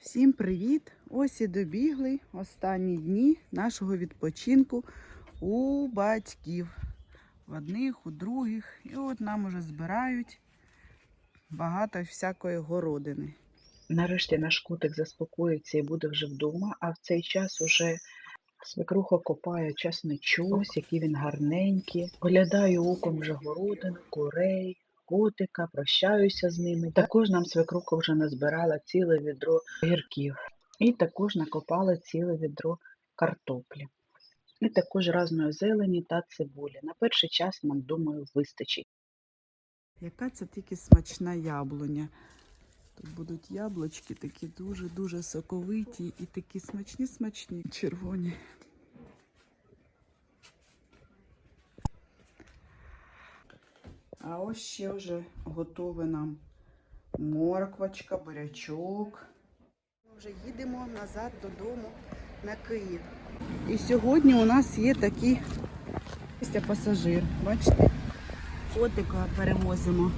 Всім привіт! Ось і добігли останні дні нашого відпочинку у батьків. В одних, у других. І от нам уже збирають багато всякої городини. Нарешті наш котик заспокоїться і буде вже вдома, а в цей час уже свекруха копає часничок, який він гарненький. Оглядаю оком вже городину, курей, котика, прощаюся з ними. Також нам свекруха вже назбирала ціле відро гірків. І також накопала ціле відро картоплі. І також разної зелені та цибулі. На перший час нам, думаю, вистачить. Яка це тільки смачна яблуня. Тут будуть яблучки такі дуже-дуже соковиті і такі смачні-смачні, червоні. А ось ще вже готове нам морквочка, бурячок. Ми вже їдемо назад додому на Київ. І сьогодні у нас є такий пасажир. Бачите? Котика перевозимо.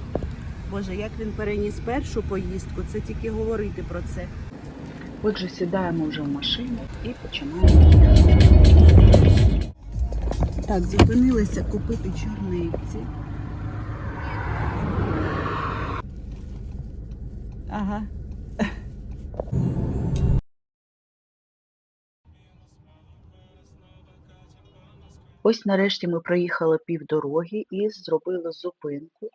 Боже, як він переніс першу поїздку, це тільки говорити про це. Отже, сідаємо вже в машину і починаємо. Так, зупинилися купити чорниці. Ага. Ось нарешті ми проїхали півдороги і зробили зупинку,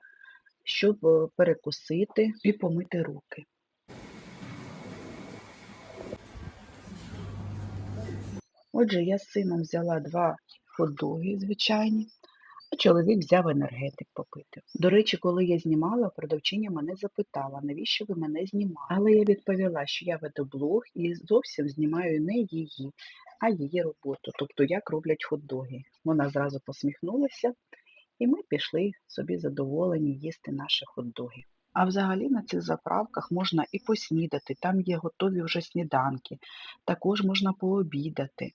щоб е, перекусити і помити руки. Отже, я з сином взяла два хот-доги звичайні, чоловік взяв енергетик попити. До речі, коли я знімала, продавчиня мене запитала, навіщо ви мене знімали. Але я відповіла, що я веду блог і зовсім знімаю не її, а її роботу, тобто як роблять хот-доги. Вона зразу посміхнулася, і ми пішли собі задоволені їсти наші хот-доги. А взагалі на цих заправках можна і поснідати, там є готові вже сніданки, також можна пообідати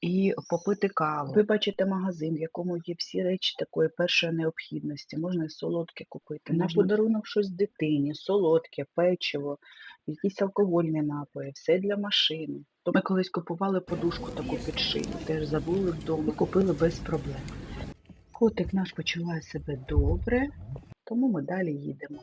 і попити каву. Ви бачите магазин, в якому є всі речі такої першої необхідності. Можна і солодке купити. На Можна. подарунок щось дитині, солодке, печиво, якісь алкогольні напої, все для машини. То ми колись купували подушку таку підшиту, теж забули вдома, і купили без проблем. Котик наш почуває себе добре, тому ми далі їдемо.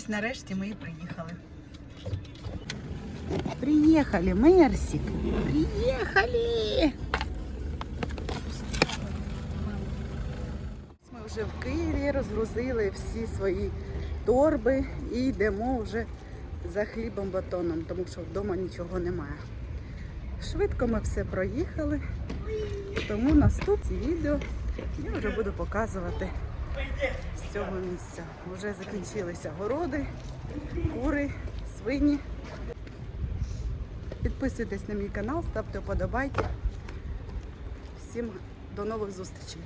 Ось нарешті ми і приїхали. Приїхали, Мерсик. Приїхали. Ми вже в Києві розгрузили всі свої торби і йдемо вже за хлібом батоном, тому що вдома нічого немає. Швидко ми все проїхали, тому наступне відео я вже буду показувати з цього місця. Вже закінчилися городи, кури, свині. Підписуйтесь на мій канал, ставте вподобайки. Всім до нових зустрічей!